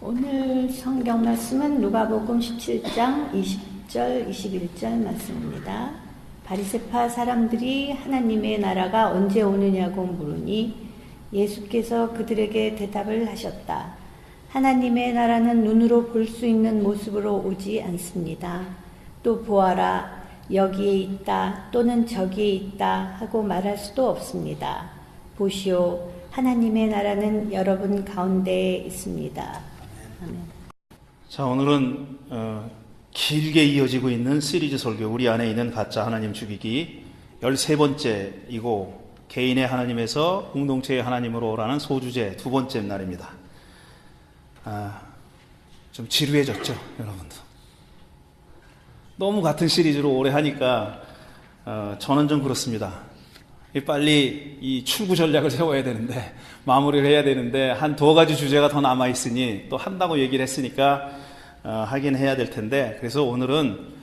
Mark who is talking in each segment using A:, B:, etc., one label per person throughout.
A: 오늘 성경 말씀은 누가복음 17장 20절 21절 말씀입니다. 바리새파 사람들이 하나님의 나라가 언제 오느냐고 물으니 예수께서 그들에게 대답을 하셨다. 하나님의 나라는 눈으로 볼 수 있는 모습으로 오지 않습니다. 또 보아라 여기에 있다 또는 저기에 있다 하고 말할 수도 없습니다. 보시오 하나님의 나라는 여러분 가운데에 있습니다.
B: 자, 오늘은 어, 길게 이어지고 있는 시리즈 설교 우리 안에 있는 가짜 하나님 죽이기 13번째이고 개인의 하나님에서 공동체의 하나님으로 오라는 소주제 두 번째 날입니다. 아, 좀 지루해졌죠, 여러분도. 너무 같은 시리즈로 오래 하니까 어, 저는 좀 그렇습니다. 이 빨리 이 출구 전략을 세워야 되는데 마무리를 해야 되는데 한 두 가지 주제가 더 남아 있으니 또 한다고 얘기를 했으니까 어, 하긴 해야 될 텐데 그래서 오늘은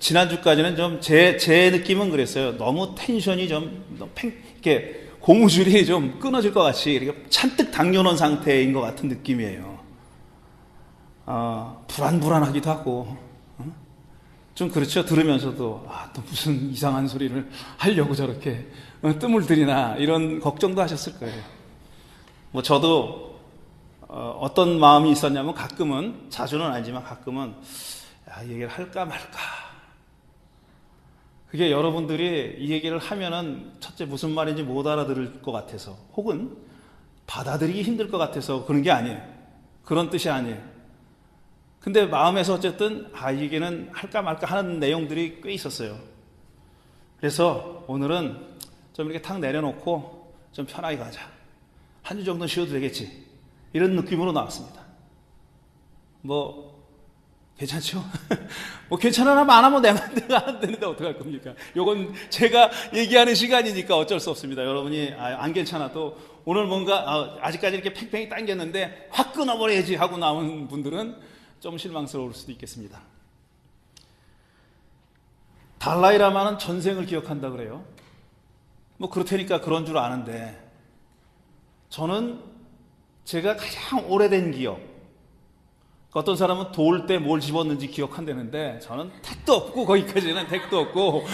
B: 지난주까지는 좀 제 제 느낌은 그랬어요. 너무 텐션이 좀 팽 이렇게 고무줄이 좀 끊어질 것 같이 이렇게 잔뜩 당겨놓은 상태인 것 같은 느낌이에요. 어, 불안불안하기도 하고 어? 좀 그렇죠. 들으면서도 아, 또 무슨 이상한 소리를 하려고 저렇게 어, 뜸을 들이나 이런 걱정도 하셨을 거예요. 뭐 저도 어, 떤 마음이 있었냐면 가끔은 자주는 아니지만 가끔은 야, 이 얘기를 할까 말까. 그게 여러분들이 이 얘기를 하면은 첫째 무슨 말인지 못 알아들을 것 같아서 혹은 받아들이기 힘들 것 같아서 그런 게 아니에요. 그런 뜻이 아니에요. 근데 마음에서 어쨌든 아 이게는 할까 말까 하는 내용들이 꽤 있었어요. 그래서 오늘은 좀 이렇게 탁 내려놓고 좀 편하게 가자. 한 주 정도 쉬어도 되겠지. 이런 느낌으로 나왔습니다. 뭐 괜찮죠? 뭐 괜찮으면 안 하면 내가 내가 안 되는데 어떡할 겁니까? 요건 제가 얘기하는 시간이니까 어쩔 수 없습니다. 여러분이 아, 안 괜찮아도 오늘 뭔가 아, 직까지 이렇게 팽팽히 당겼는데 확 끊어버려야지 하고 나온 분들은 좀 실망스러울 수도 있겠습니다. 달라이라마는 전생을 기억한다 그래요. 뭐 그렇다니까 그런 줄 아는데 저는 제가 가장 오래된 기억 어떤 사람은 도울 때 뭘 집었는지 기억한다는데 저는 택도 없고 거기까지는 택도 없고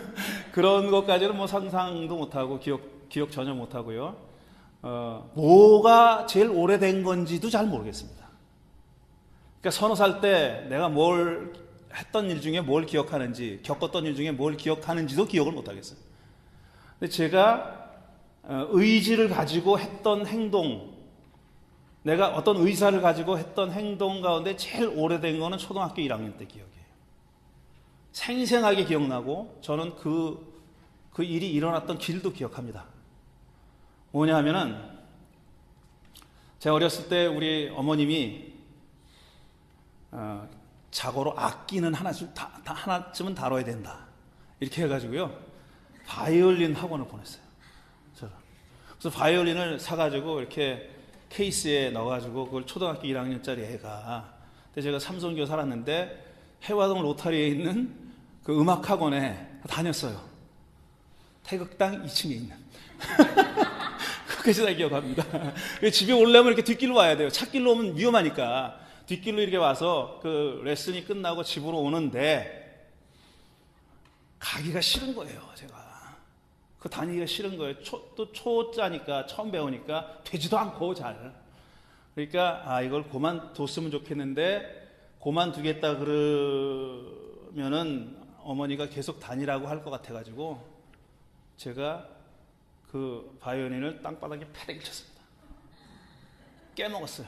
B: 그런 것까지는 뭐 상상도 못하고 기억 기억 전혀 못하고요. 어, 뭐가 제일 오래된 건지도 잘 모르겠습니다. 그러니까 서너 살 때 내가 뭘 했던 일 중에 뭘 기억하는지 겪었던 일 중에 뭘 기억하는지도 기억을 못하겠어요. 근데 제가 어, 의지를 가지고 했던 행동 내가 어떤 의사를 가지고 했던 행동 가운데 제일 오래된 거는 초등학교 1학년 때 기억이에요. 생생하게 기억나고 저는 그, 그 일이 일어났던 길도 기억합니다. 뭐냐 하면은 제가 어렸을 때 우리 어머님이 어, 자고로 악기는 하나쯤, 다, 하나쯤은 다뤄야 된다. 이렇게 해가지고요. 바이올린 학원을 보냈어요. 그래서 바이올린을 사가지고 이렇게 케이스에 넣어가지고 그걸 초등학교 1학년짜리 애가 근데 제가 삼성교 살았는데 해화동 로타리에 있는 그 음악학원에 다녔어요. 태극당 2층에 있는. 그까지 다 기억합니다. 집에 오려면 이렇게 뒷길로 와야 돼요. 찻길로 오면 위험하니까. 뒷길로 이렇게 와서 그 레슨이 끝나고 집으로 오는데 가기가 싫은 거예요, 제가. 그 다니기가 싫은 거예요. 초, 또 초짜니까 처음 배우니까 되지도 않고 잘. 그러니까 아 이걸 고만뒀으면 좋겠는데 고만두겠다 그러면은 어머니가 계속 다니라고 할 것 같아가지고 제가 그 바이올린을 땅바닥에 패대기 쳤습니다. 깨먹었어요.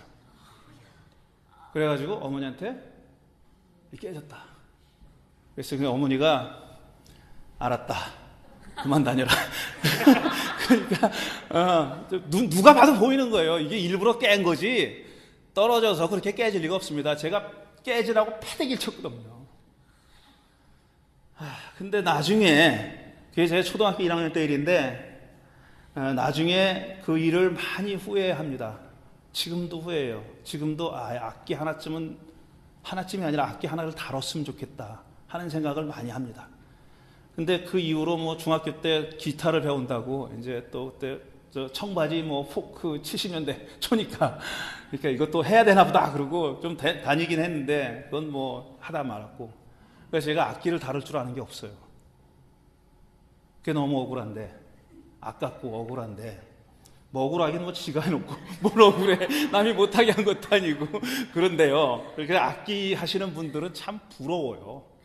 B: 그래가지고 어머니한테 깨졌다. 그래서 그 어머니가 알았다. 그만 다녀라. 그러니까 어, 누, 가 봐도 보이는 거예요. 이게 일부러 깬 거지 떨어져서 그렇게 깨질 리가 없습니다. 제가 깨지라고 패대기를 쳤거든요. 아, 근데 나중에 그게 제 초등학교 1학년 때 일인데 어, 나중에 그 일을 많이 후회합니다. 지금도 후회해요. 지금도 아, 악기 하나쯤은 하나쯤이 아니라 악기 하나를 다뤘으면 좋겠다 하는 생각을 많이 합니다. 근데 그 이후로 뭐 중학교 때 기타를 배운다고 이제 또 그때 저 청바지 뭐 포크 70년대 초니까 그러니까 이것도 해야 되나 보다 그러고 좀 다, 다니긴 했는데 그건 뭐 하다 말았고 그래서 제가 악기를 다룰 줄 아는 게 없어요. 그게 너무 억울한데 아깝고 억울한데 뭐 억울하긴 뭐 지가 해놓고 뭘 억울해 남이 못하게 한 것도 아니고 그런데요. 그렇게 악기 하시는 분들은 참 부러워요.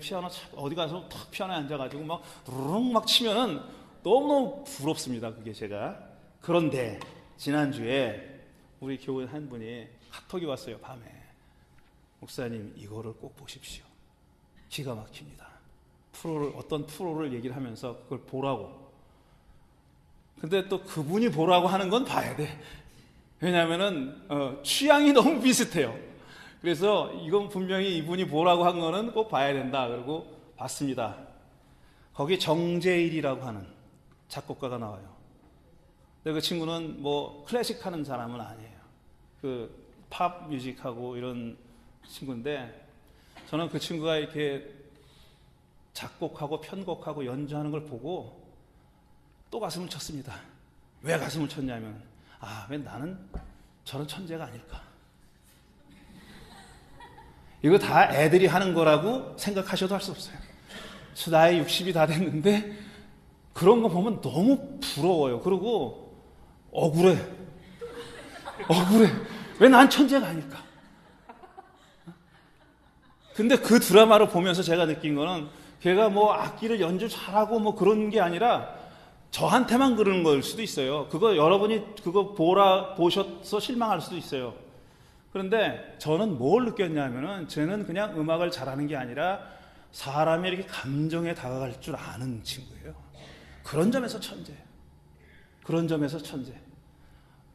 B: 피아노 참 어디 가서 탁 피아노에 앉아가지고 막 루릉 막 치면은 너무너무 부럽습니다. 그게 제가. 그런데 지난주에 우리 교회 한 분이 카톡이 왔어요. 밤에. 목사님 이거를 꼭 보십시오. 기가 막힙니다. 프로를 어떤 프로를 얘기를 하면서 그걸 보라고. 근데 또 그분이 보라고 하는 건 봐야 돼. 왜냐하면은 어, 취향이 너무 비슷해요. 그래서 이건 분명히 이분이 보라고 한 거는 꼭 봐야 된다. 그리고 봤습니다. 거기 정재일이라고 하는 작곡가가 나와요. 근데 그 친구는 뭐 클래식 하는 사람은 아니에요. 그 팝 뮤직하고 이런 친구인데 저는 그 친구가 이렇게 작곡하고 편곡하고 연주하는 걸 보고 또 가슴을 쳤습니다. 왜 가슴을 쳤냐면 아, 왜 나는 저런 천재가 아닐까? 이거 다 애들이 하는 거라고 생각하셔도 할 수 없어요. 나이 60이 다 됐는데 그런 거 보면 너무 부러워요. 그리고 억울해. 억울해. 왜 난 천재가 아닐까? 근데 그 드라마를 보면서 제가 느낀 거는 걔가 뭐 악기를 연주 잘하고 뭐 그런 게 아니라 저한테만 그러는 걸 수도 있어요. 그거 여러분이 그거 보라 보셔서 실망할 수도 있어요. 그런데 저는 뭘 느꼈냐면은 쟤는 그냥 음악을 잘하는 게 아니라 사람이 이렇게 감정에 다가갈 줄 아는 친구예요. 그런 점에서 천재예요. 그런 점에서 천재.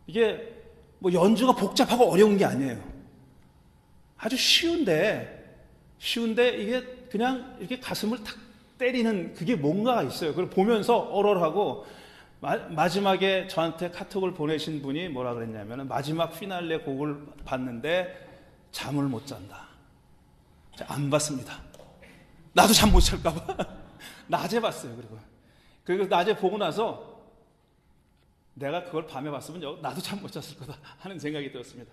B: 이게 뭐 연주가 복잡하고 어려운 게 아니에요. 아주 쉬운데 쉬운데 이게 그냥 이렇게 가슴을 탁 때리는 그게 뭔가가 있어요. 그걸 보면서 얼얼하고 마, 지막에 저한테 카톡을 보내신 분이 뭐라 그랬냐면 마지막 피날레 곡을 봤는데 잠을 못 잔다. 안 봤습니다. 나도 잠 못 잘까봐. 낮에 봤어요. 그리고 그리고 낮에 보고 나서 내가 그걸 밤에 봤으면 나도 잠 못 잤을 거다 하는 생각이 들었습니다.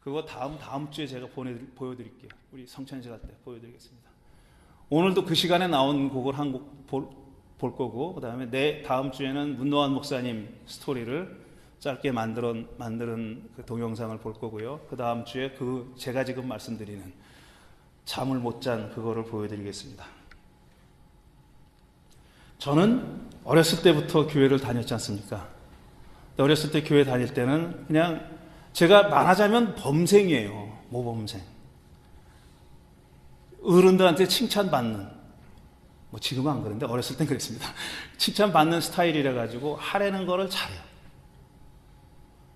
B: 그거 다음 다음 주에 제가 보내 보여드릴게요. 우리 성찬 시간 때 보여드리겠습니다. 오늘도 그 시간에 나온 곡을 한 곡 볼 거고 그 다음에 내 다음 주에는 문노한 목사님 스토리를 짧게 만들어 만드는 그 동영상을 볼 거고요. 그 다음 주에 그 제가 지금 말씀드리는 잠을 못 잔 그거를 보여드리겠습니다. 저는 어렸을 때부터 교회를 다녔지 않습니까? 어렸을 때 교회 다닐 때는 그냥 제가 말하자면 범생이에요. 모범생. 어른들한테 칭찬받는. 뭐 지금은 안 그런데 어렸을 땐 그랬습니다. 칭찬받는 스타일이라 가지고 하라는 거를 잘해요.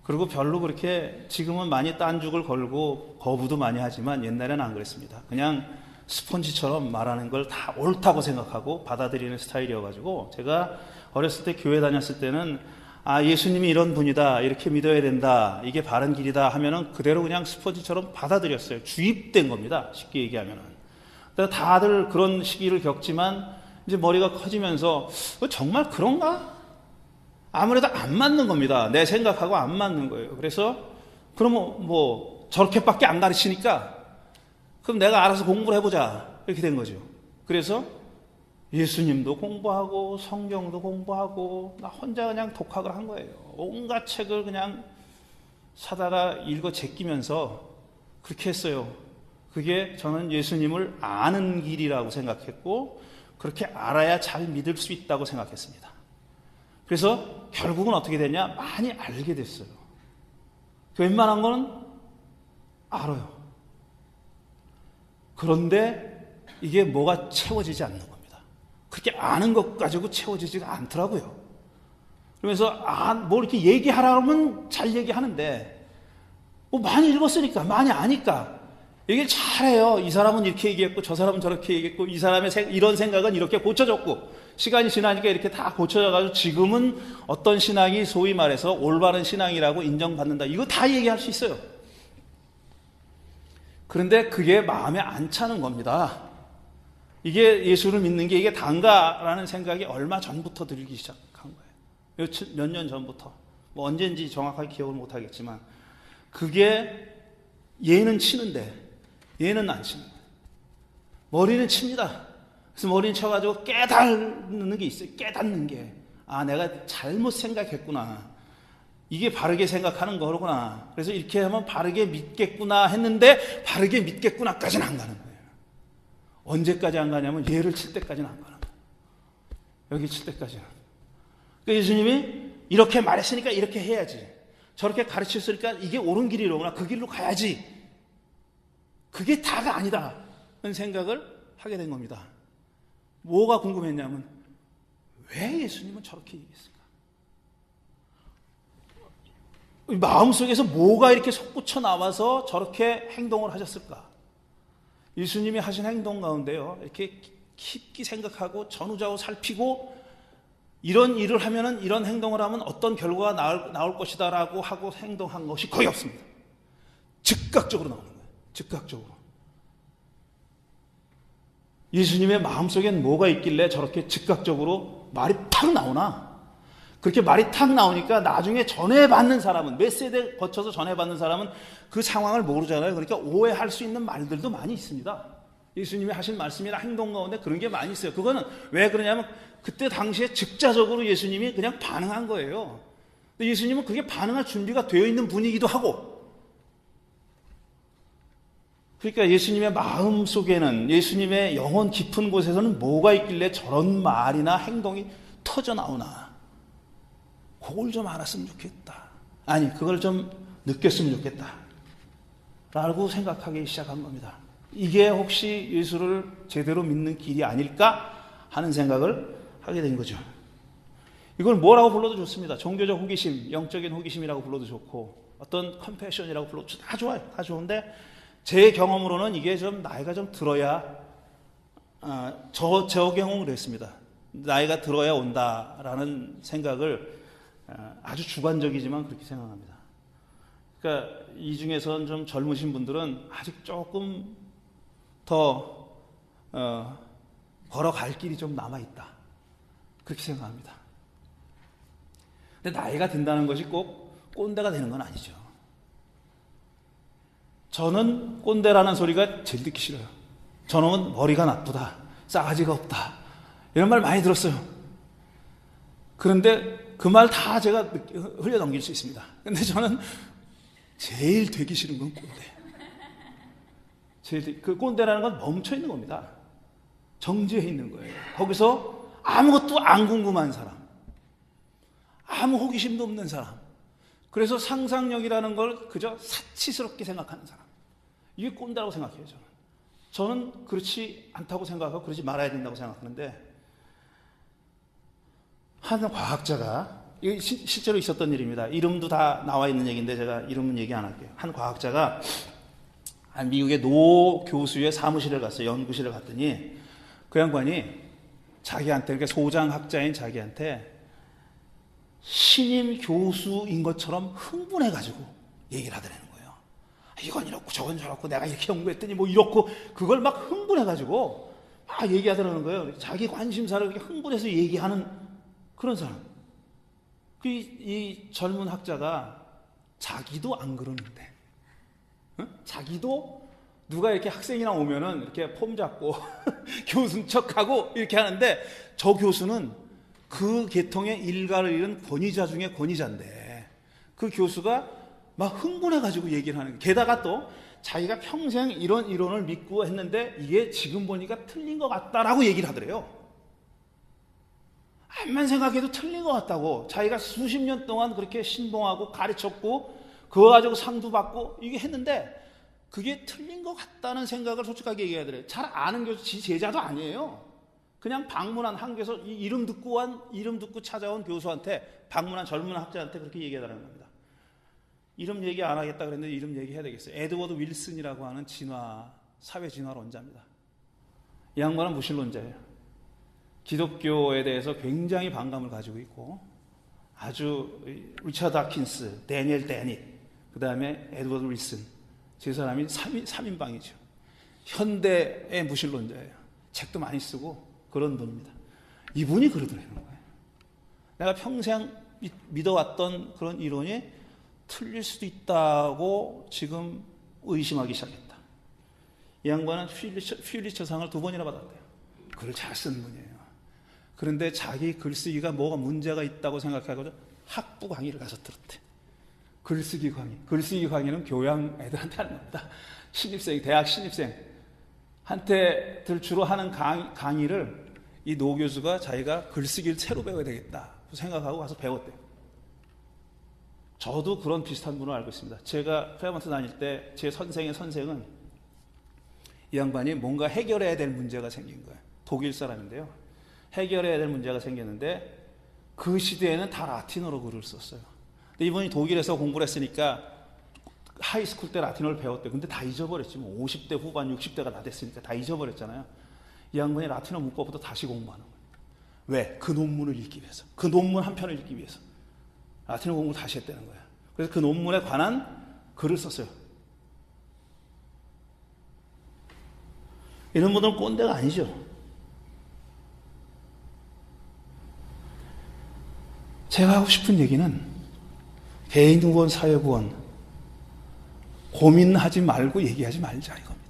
B: 그리고 별로 그렇게 지금은 많이 딴죽을 걸고 거부도 많이 하지만 옛날에는 안 그랬습니다. 그냥 스펀지처럼 말하는 걸 다 옳다고 생각하고 받아들이는 스타일이어가지고 제가 어렸을 때 교회 다녔을 때는 아 예수님이 이런 분이다 이렇게 믿어야 된다 이게 바른 길이다 하면은 그대로 그냥 스펀지처럼 받아들였어요. 주입된 겁니다. 쉽게 얘기하면은. 다들 그런 시기를 겪지만 이제 머리가 커지면서 어, 정말 그런가? 아무래도 안 맞는 겁니다. 내 생각하고 안 맞는 거예요. 그래서 그러면 뭐 저렇게밖에 안 가르치니까 그럼 내가 알아서 공부를 해보자 이렇게 된 거죠. 그래서 예수님도 공부하고 성경도 공부하고 나 혼자 그냥 독학을 한 거예요. 온갖 책을 그냥 사다가 읽어 제끼면서 그렇게 했어요. 그게 저는 예수님을 아는 길이라고 생각했고 그렇게 알아야 잘 믿을 수 있다고 생각했습니다. 그래서 결국은 어떻게 됐냐? 많이 알게 됐어요. 웬만한 거는 알아요. 그런데 이게 뭐가 채워지지 않는 겁니다. 그렇게 아는 것 가지고 채워지지가 않더라고요. 그러면서 아, 뭐 이렇게 얘기하라면 잘 얘기하는데 뭐 많이 읽었으니까 많이 아니까 얘기를 잘해요. 이 사람은 이렇게 얘기했고 저 사람은 저렇게 얘기했고 이 사람의 이런 생각은 이렇게 고쳐졌고 시간이 지나니까 이렇게 다 고쳐져가지고 지금은 어떤 신앙이 소위 말해서 올바른 신앙이라고 인정받는다. 이거 다 얘기할 수 있어요. 그런데 그게 마음에 안 차는 겁니다. 이게 예수를 믿는 게 이게 단가라는 생각이 얼마 전부터 들기 시작한 거예요. 몇 년 전부터 뭐 언젠지 정확하게 기억을 못 하겠지만 그게 얘는 치는데 얘는 안 칩니다. 머리는 칩니다. 그래서 머리는 쳐가지고 깨닫는 게 있어요. 깨닫는 게. 아, 내가 잘못 생각했구나. 이게 바르게 생각하는 거구나. 그래서 이렇게 하면 바르게 믿겠구나 했는데 바르게 믿겠구나까지는 안 가는 거예요. 언제까지 안 가냐면 얘를 칠 때까지는 안 가는 거예요. 여기 칠 때까지는. 그러니까 예수님이 이렇게 말했으니까 이렇게 해야지. 저렇게 가르쳤으니까 이게 옳은 길이로구나. 그 길로 가야지. 그게 다가 아니다. 는 생각을 하게 된 겁니다. 뭐가 궁금했냐면 왜 예수님은 저렇게 얘기했을까? 마음속에서 뭐가 이렇게 솟구쳐 나와서 저렇게 행동을 하셨을까? 예수님이 하신 행동 가운데요. 이렇게 깊게 생각하고 전후좌우 살피고 이런 일을 하면은 이런 행동을 하면 어떤 결과가 나올, 나올 것이다라고 하고 행동한 것이 거의 없습니다. 즉각적으로 거예요. 즉각적으로. 예수님의 마음속엔 뭐가 있길래 저렇게 즉각적으로 말이 탁 나오나? 그렇게 말이 탁 나오니까 나중에 전해받는 사람은, 몇 세대 거쳐서 전해받는 사람은 그 상황을 모르잖아요. 그러니까 오해할 수 있는 말들도 많이 있습니다. 예수님이 하신 말씀이나 행동 가운데 그런 게 많이 있어요. 그거는 왜 그러냐면 그때 당시에 즉자적으로 예수님이 그냥 반응한 거예요. 예수님은 그게 반응할 준비가 되어 있는 분이기도 하고 그러니까 예수님의 마음 속에는 예수님의 영혼 깊은 곳에서는 뭐가 있길래 저런 말이나 행동이 터져 나오나. 그걸 좀 알았으면 좋겠다. 아니, 그걸 좀 느꼈으면 좋겠다. 라고 생각하기 시작한 겁니다. 이게 혹시 예수를 제대로 믿는 길이 아닐까 하는 생각을 하게 된 거죠. 이걸 뭐라고 불러도 좋습니다. 종교적 호기심, 영적인 호기심이라고 불러도 좋고, 어떤 컴패션이라고 불러도 다 좋아요. 다 좋은데, 제 경험으로는 이게 좀 나이가 좀 들어야 아, 저, 저 경험을 했습니다. 나이가 들어야 온다라는 생각을 아, 아주 주관적이지만 그렇게 생각합니다. 그러니까 이 중에선 좀 젊으신 분들은 아직 조금 더 어, 걸어갈 길이 좀 남아 있다. 그렇게 생각합니다. 근데 나이가 든다는 것이 꼭 꼰대가 되는 건 아니죠. 저는 꼰대라는 소리가 제일 듣기 싫어요. 저놈은 머리가 나쁘다. 싸가지가 없다. 이런 말 많이 들었어요. 그런데 그 말 다 제가 흘려 넘길 수 있습니다. 근데 저는 제일 되기 싫은 건 꼰대. 그 꼰대라는 건 멈춰 있는 겁니다. 정지해 있는 거예요. 거기서 아무것도 안 궁금한 사람. 아무 호기심도 없는 사람. 그래서 상상력이라는 걸 그저 사치스럽게 생각하는 사람. 이게 꼰대라고 생각해요, 저는. 저는 그렇지 않다고 생각하고 그러지 말아야 된다고 생각하는데, 한 과학자가, 이 실제로 있었던 일입니다. 이름도 다 나와 있는 얘기인데 제가 이름은 얘기 안 할게요. 한 과학자가 한 미국의 노 교수의 사무실을 갔어요. 연구실을 갔더니 그 양반이 자기한테, 그러니까 소장학자인 자기한테 신임 교수인 것처럼 흥분해가지고 얘기를 하더라는 거예요. 이건 이렇고 저건 저렇고 내가 이렇게 연구했더니 뭐 이렇고 그걸 막 흥분해가지고 막 얘기하더라는 거예요. 자기 관심사를 그렇게 흥분해서 얘기하는 그런 사람. 그, 이 젊은 학자가 자기도 안 그러는데, 응? 자기도 누가 이렇게 학생이나 오면은 이렇게 폼 잡고 교수인 척하고 이렇게 하는데 저 교수는 그 계통의 일가를 잃은 권위자 중에 권위자인데 그 교수가 막 흥분해 가지고 얘기를 하는. 게다가 또 자기가 평생 이런 이론을 믿고 했는데 이게 지금 보니까 틀린 것 같다라고 얘기를 하더래요. 암만 생각해도 틀린 것 같다고 자기가 수십 년 동안 그렇게 신봉하고 가르쳤고 그거 가지고 상도 받고 이게 했는데 그게 틀린 것 같다는 생각을 솔직하게 얘기하더래요. 잘 아는 교수, 지 제자도 아니에요. 그냥 방문한 한국에서 이름 듣고 한 이름 듣고 찾아온 교수한테 방문한 젊은 학자한테 그렇게 얘기하다는 겁니다. 이름 얘기 안 하겠다 그랬는데 이름 얘기해야 되겠어요. 에드워드 윌슨이라고 하는 진화 사회 진화론자입니다. 이 양반은 무신론자예요. 기독교에 대해서 굉장히 반감을 가지고 있고 아주 리처드 하킨스, 데니엘 데닛, 그 다음에 에드워드 윌슨 제 사람이 3인, 3인방이죠. 현대의 무신론자예요. 책도 많이 쓰고 그런 분입니다. 이분이 그러더라는 거예요. 내가 평생 미- 믿어왔던 그런 이론이 틀릴 수도 있다고 지금 의심하기 시작했다. 이 양반은 퓨리처, 퓨리처상을 두 번이나 받았대요. 글을 잘 쓰는 분이에요. 그런데 자기 글쓰기가 뭐가 문제가 있다고 생각하고 학부 강의를 가서 들었대. 글쓰기 강의. 글쓰기 강의는 교양 애들한테 하는 겁니다. 신입생, 대학 신입생. 한테들 주로 하는 강, 강의를 이 노 교수가 자기가 글쓰기를 새로 배워야 되겠다 생각하고 가서 배웠대요. 저도 그런 비슷한 분을 알고 있습니다. 제가 프레먼트 다닐 때 제 선생의 선생은 이 양반이 뭔가 해결해야 될 문제가 생긴 거예요. 독일 사람인데요. 해결해야 될 문제가 생겼는데 그 시대에는 다 라틴어로 글을 썼어요. 근데 이분이 독일에서 공부를 했으니까 하이스쿨 때 라틴어를 배웠대. 근데 다 잊어버렸지. 뭐 50대 후반, 60대가 다 됐으니까 다 잊어버렸잖아요. 이 양반이 라틴어 문법부터 다시 공부하는 거예요. 왜? 그 논문을 읽기 위해서. 그 논문 한 편을 읽기 위해서. 라틴어 공부 다시 했다는 거야. 그래서 그 논문에 관한 글을 썼어요. 이런 분들은 꼰대가 아니죠. 제가 하고 싶은 얘기는 개인 구원, 사회 구원 고민하지 말고 얘기하지 말자 이겁니다.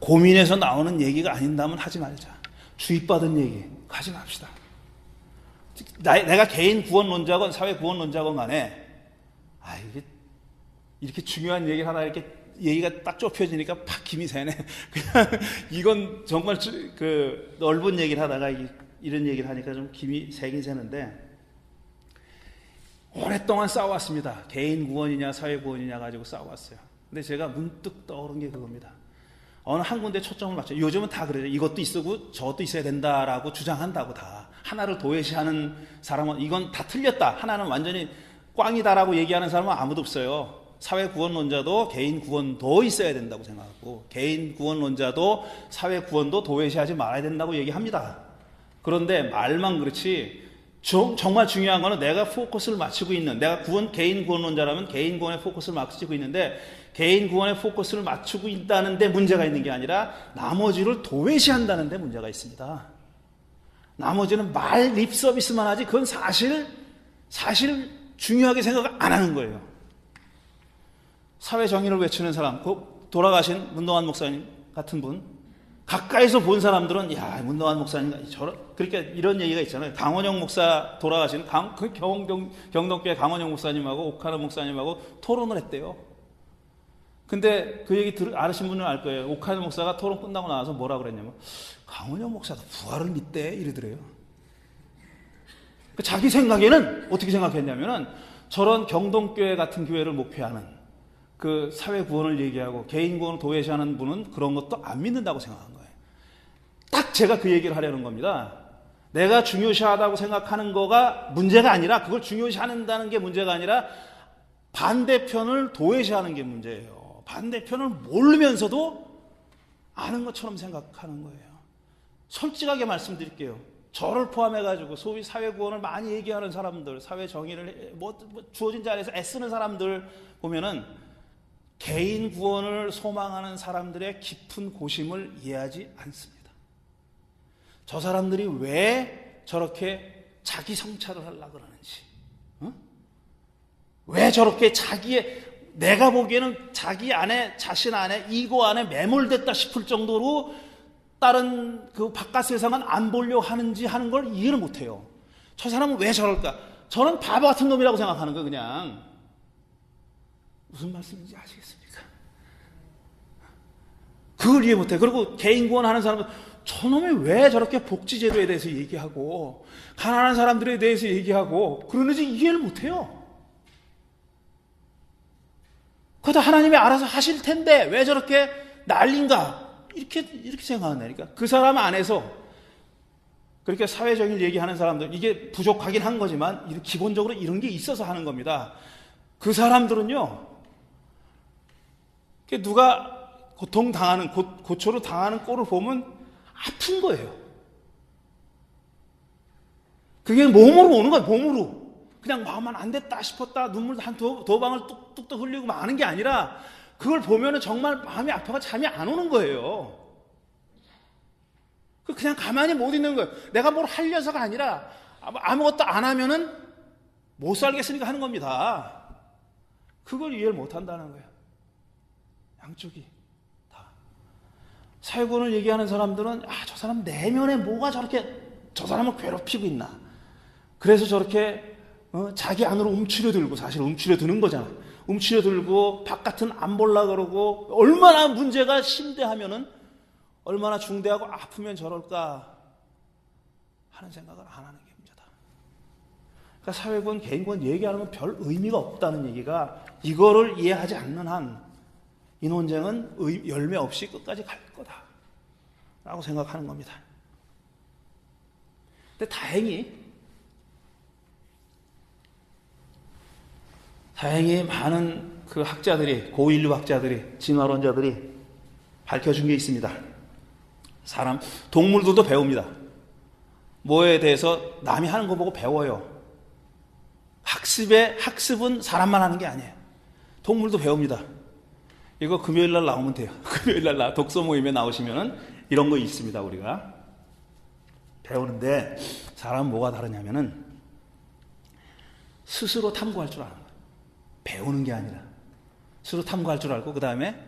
B: 고민해서 나오는 얘기가 아닌다면 하지 말자. 주입받은 얘기 하지 맙시다. 나, 내가 개인 구원론자건 사회 구원론자건 간에 아 이게 이렇게 중요한 얘기를 하나 이렇게 얘기가 딱 좁혀지니까 팍 김이 새네. 그냥 이건 정말 주- 그 넓은 얘기를 하다가 이- 이런 얘기를 하니까 좀 김이 새긴 새는데 오랫동안 싸워왔습니다. 개인 구원이냐 사회 구원이냐 가지고 싸워왔어요. 근데 제가 문득 떠오른 게 그겁니다. 어느 한 군데 초점을 맞춰. 요즘은 다 그래요. 이것도 있고 저것도 있어야 된다라고 주장한다고 다. 하나를 도외시하는 사람은 이건 다 틀렸다. 하나는 완전히 꽝이다라고 얘기하는 사람은 아무도 없어요. 사회 구원론자도 개인 구원도 있어야 된다고 생각하고 개인 구원론자도 사회 구원도 도외시하지 말아야 된다고 얘기합니다. 그런데 말만 그렇지 정- 정말 중요한 거는 내가 포커스를 맞추고 있는 내가 구원 개인 구원론자라면 개인 구원에 포커스를 맞추고 있는데 개인 구원에 포커스를 맞추고 있다는데 문제가 있는 게 아니라 나머지를 도외시한다는데 문제가 있습니다. 나머지는 말 립 서비스만 하지 그건 사실 사실 중요하게 생각 안 하는 거예요. 사회 정의를 외치는 사람, 그 돌아가신 문동환 목사님 같은 분, 가까이서 본 사람들은 야 문동환 목사님 저런 그렇게 이런 얘기가 있잖아요. 강원영 목사 돌아가신 강, 그 경동 경동교회 강원영 목사님하고 옥하는 목사님하고 토론을 했대요. 근데 그 얘기 들 아시는 분은 알 거예요. 옥하는 목사가 토론 끝나고 나와서 뭐라 그랬냐면 강원영 목사도 부활을 믿대 이러더래요. 그 자기 생각에는 어떻게 생각했냐면은 저런 경동교회 같은 교회를 목표하는 그 사회 구원을 얘기하고 개인 구원을 도외시하는 분은 그런 것도 안 믿는다고 생각한 거예요. 딱 제가 그 얘기를 하려는 겁니다. 내가 중요시하다고 생각하는 거가 문제가 아니라 그걸 중요시한다는 게 문제가 아니라 반대편을 도외시하는 게 문제예요. 반대편을 모르면서도 아는 것처럼 생각하는 거예요. 솔직하게 말씀드릴게요. 저를 포함해가지고 소위 사회 구원을 많이 얘기하는 사람들, 사회 정의를 해- 뭐, 뭐 주어진 자리에서 애쓰는 사람들 보면은 개인 구원을 소망하는 사람들의 깊은 고심을 이해하지 않습니다. 저 사람들이 왜 저렇게 자기 성찰을 하려고 그러는지, 어? 왜 저렇게 자기의 내가 보기에는 자기 안에 자신 안에 이거 안에 매몰됐다 싶을 정도로 다른 그 바깥 세상은 안 보려 하는지 하는 걸 이해를 못 해요. 저 사람은 왜 저럴까? 저는 바보 같은 놈이라고 생각하는 거 그냥. 무슨 말씀인지 아시겠습니까? 그걸 이해 못 해. 그리고 개인 구원 하는 사람은 저놈이 왜 저렇게 복지제도에 대해서 얘기하고, 가난한 사람들에 대해서 얘기하고, 그러는지 이해를 못 해요. 그것도 하나님이 알아서 하실 텐데, 왜 저렇게 난린가? 이렇게, 이렇게 생각한다니까. 그 사람 안에서, 그렇게 사회적인 얘기하는 사람들, 이게 부족하긴 한 거지만, 기본적으로 이런 게 있어서 하는 겁니다. 그 사람들은요, 그 누가 고통 당하는, 고, 고초를 당하는 꼴을 보면 아픈 거예요. 그게 몸으로 오는 거예요, 몸으로. 그냥 마음만 안 됐다 싶었다, 눈물 한 방울 뚝뚝뚝 흘리고 마는 게 아니라, 그걸 보면은 정말 마음이 아파가 잠이 안 오는 거예요. 그 그냥 가만히 못 있는 거예요. 내가 뭘 하려서가 아니라, 아무- 아무것도 안 하면은 못 살겠으니까 하는 겁니다. 그걸 이해를 못 한다는 거예요. 양쪽이 다. 사회권을 얘기하는 사람들은 아, 저 사람 내면에 뭐가 저렇게 저 사람을 괴롭히고 있나. 그래서 저렇게 어, 자기 안으로 움츠려 들고 사실 움츠려 드는 거잖아. 움츠려 들고 바깥은 안 볼라 그러고 얼마나 문제가 심대하면은 얼마나 중대하고 아프면 저럴까 하는 생각을 안 하는 게 문제다. 그러니까 사회권, 개인권 얘기하면 별 의미가 없다는 얘기가 이거를 이해하지 않는 한 이 논쟁은 의- 열매 없이 끝까지 갈 거다. 라고 생각하는 겁니다. 근데 다행히 다행히 많은 그 학자들이 고인류 학자들이 진화론자들이 밝혀준 게 있습니다. 사람 동물들도 배웁니다. 뭐에 대해서 남이 하는 거 보고 배워요. 학습의 학습은 사람만 하는 게 아니에요. 동물도 배웁니다. 이거 금요일 날 나오면 돼요. 금요일 날 나- 독서 모임에 나오시면은 이런 거 있습니다. 우리가 배우는데 사람은 뭐가 다르냐면은 스스로 탐구할 줄 아는 거예요. 배우는 게 아니라 스스로 탐구할 줄 알고 그 다음에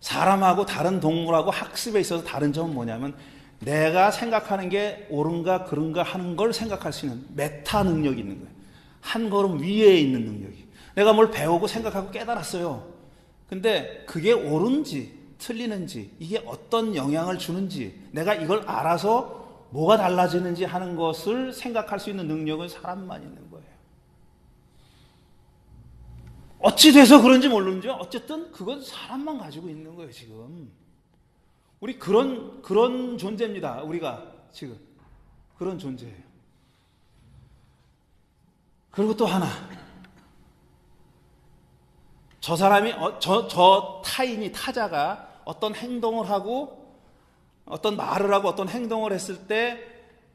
B: 사람하고 다른 동물하고 학습에 있어서 다른 점은 뭐냐면 내가 생각하는 게 옳은가 그른가 하는 걸 생각할 수 있는 메타 능력이 있는 거예요. 한 걸음 위에 있는 능력이. 내가 뭘 배우고 생각하고 깨달았어요. 근데 그게 옳은지 틀리는지 이게 어떤 영향을 주는지 내가 이걸 알아서 뭐가 달라지는지 하는 것을 생각할 수 있는 능력은 사람만 있는 거예요. 어찌 돼서 그런지 모르는지 어쨌든 그건 사람만 가지고 있는 거예요, 지금. 우리 그런, 그런 존재입니다, 우리가 지금. 그런 존재예요. 그리고 또 하나. 저 사람이, 어, 저, 저 타인이, 타자가 어떤 행동을 하고 어떤 말을 하고 어떤 행동을 했을 때,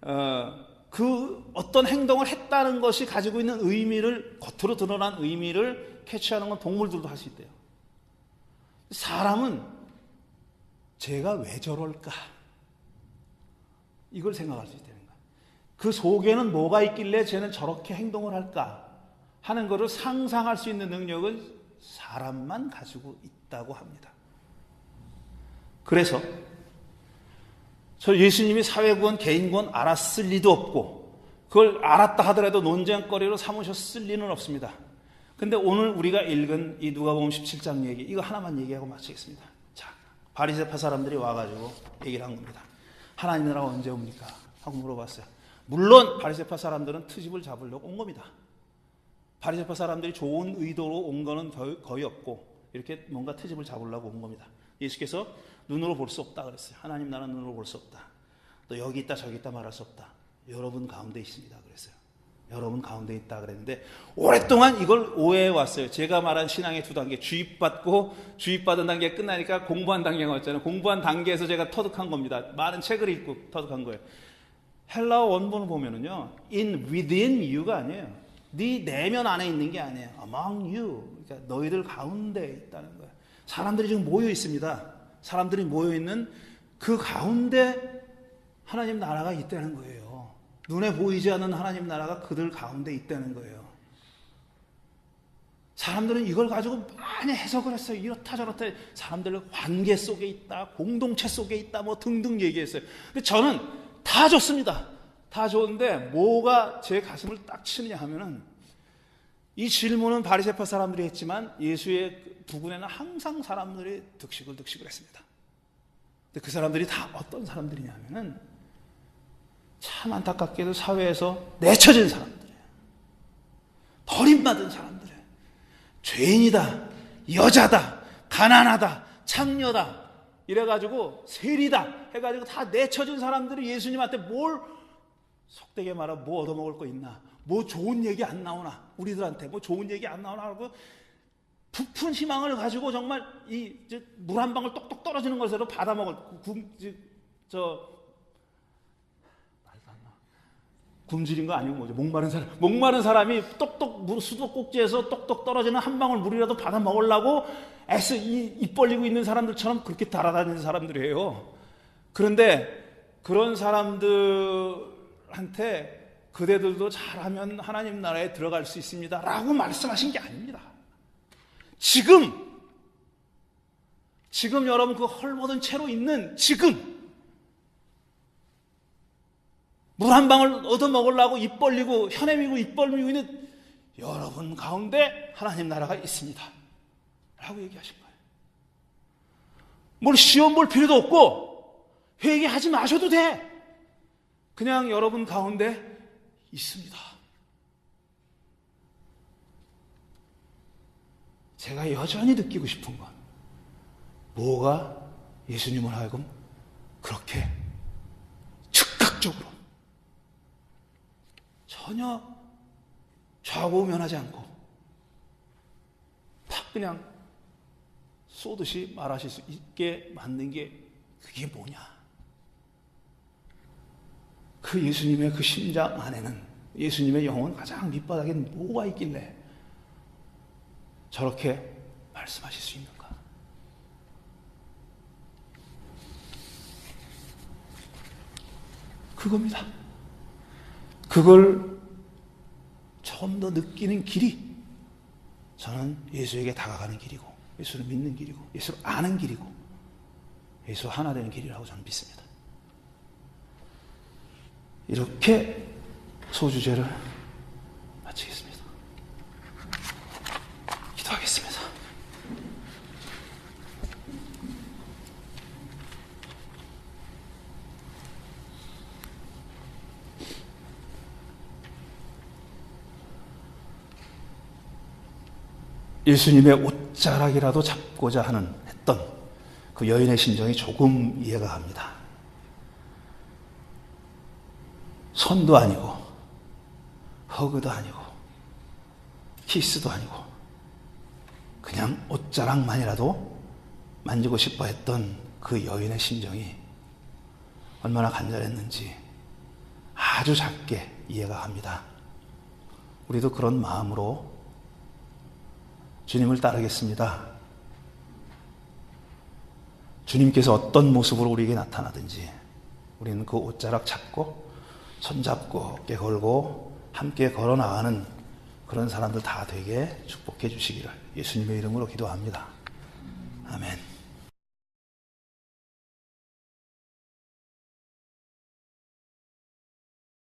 B: 어, 그 어떤 행동을 했다는 것이 가지고 있는 의미를, 겉으로 드러난 의미를 캐치하는 건 동물들도 할 수 있대요. 사람은 제가 왜 저럴까? 이걸 생각할 수 있다는 거야. 그 속에는 뭐가 있길래 쟤는 저렇게 행동을 할까? 하는 것을 상상할 수 있는 능력은 사람만 가지고 있다고 합니다. 그래서 저 예수님이 사회구원, 개인구원 알았을 리도 없고 그걸 알았다 하더라도 논쟁거리로 삼으셨을 리는 없습니다. 근데 오늘 우리가 읽은 이 누가복음 17장 얘기 이거 하나만 얘기하고 마치겠습니다. 자, 바리새파 사람들이 와가지고 얘기를 한 겁니다. 하나님 나라가 언제 옵니까? 하고 물어봤어요. 물론 바리새파 사람들은 트집을 잡으려고 온 겁니다. 바리새파 사람들이 좋은 의도로 온 거는 거의, 없고 이렇게 뭔가 트집을 잡으려고 온 겁니다. 예수께서 눈으로 볼 수 없다 그랬어요. 하나님 나라는 눈으로 볼 수 없다. 또 여기 있다 저기 있다 말할 수 없다. 여러분 가운데 있습니다 그랬어요. 여러분 가운데 있다 그랬는데 오랫동안 이걸 오해해 왔어요. 제가 말한 신앙의 두 단계 주입받고 주입받은 단계 끝나니까 공부한 단계가 왔잖아요. 공부한 단계에서 제가 터득한 겁니다. 많은 책을 읽고 터득한 거예요. 헬라어 원본을 보면은요. in within you가 아니에요. 네 내면 안에 있는 게 아니에요. among you. 그러니까 너희들 가운데 있다는 거예요. 사람들이 지금 모여 있습니다. 사람들이 모여 있는 그 가운데 하나님 나라가 있다는 거예요. 눈에 보이지 않는 하나님 나라가 그들 가운데 있다는 거예요. 사람들은 이걸 가지고 많이 해석을 했어요. 이렇다 저렇다. 사람들은 관계 속에 있다, 공동체 속에 있다, 뭐 등등 얘기했어요. 근데 저는 다 좋습니다. 다 좋은데 뭐가 제 가슴을 딱 치느냐 하면은 이 질문은 바리새파 사람들이 했지만 예수의 부근에는 항상 사람들이 득식을 득식을 했습니다. 근데 그 사람들이 다 어떤 사람들이냐면은 참 안타깝게도 사회에서 내쳐진 사람들이에요. 버림받은 사람들이에요. 죄인이다, 여자다, 가난하다, 창녀다, 이래가지고 세리다 해가지고 다 내쳐진 사람들이 예수님한테 뭘 속되게 말하 뭐 얻어먹을 거 있나? 뭐 좋은 얘기 안 나오나? 우리들한테 뭐 좋은 얘기 안 나오나? 하고 부푼 희망을 가지고 정말 이 물 한 방울 똑똑 떨어지는 것으로 받아먹을 구, 저 굶주린 거 아니고 뭐죠? 목마른 사람. 목마른 사람이 똑똑 물 수도 꼭지에서 똑똑 떨어지는 한 방울 물이라도 받아 먹으려고 애써 입 벌리고 있는 사람들처럼 그렇게 달아다니는 사람들이에요. 그런데 그런 사람들한테 그대들도 잘하면 하나님 나라에 들어갈 수 있습니다. 라고 말씀하신 게 아닙니다. 지금, 지금 여러분 그 헐벗은 채로 있는 지금, 물 한 방울 얻어 먹으려고 입 벌리고 혀내미고 입 벌리고 있는 여러분 가운데 하나님 나라가 있습니다. 라고 얘기하신 거예요. 뭘 시험 볼 필요도 없고 회개하지 마셔도 돼. 그냥 여러분 가운데 있습니다. 제가 여전히 느끼고 싶은 건 뭐가 예수님을 하여금 그렇게 즉각적으로 전혀 좌고우면하지 않고 팍 그냥 쏘듯이 말하실 수 있게 만든 게 그게 뭐냐? 그 예수님의 그 심장 안에는 예수님의 영혼 가장 밑바닥에는 뭐가 있길래 저렇게 말씀하실 수 있는가? 그겁니다. 그걸 좀더 느끼는 길이 저는 예수에게 다가가는 길이고 예수를 믿는 길이고 예수를 아는 길이고 예수 하나 되는 길이라고 저는 믿습니다. 이렇게 소주제를 마치겠습니다. 예수님의 옷자락이라도 잡고자 하는 했던 그 여인의 심정이 조금 이해가 갑니다. 손도 아니고 허그도 아니고 키스도 아니고 그냥 옷자락만이라도 만지고 싶어 했던 그 여인의 심정이 얼마나 간절했는지 아주 작게 이해가 갑니다. 우리도 그런 마음으로 주님을 따르겠습니다. 주님께서 어떤 모습으로 우리에게 나타나든지 우리는 그 옷자락 잡고 손잡고 어깨 걸고 함께 걸어 나가는 그런 사람들 다 되게 축복해 주시기를 예수님의 이름으로 기도합니다. 아멘.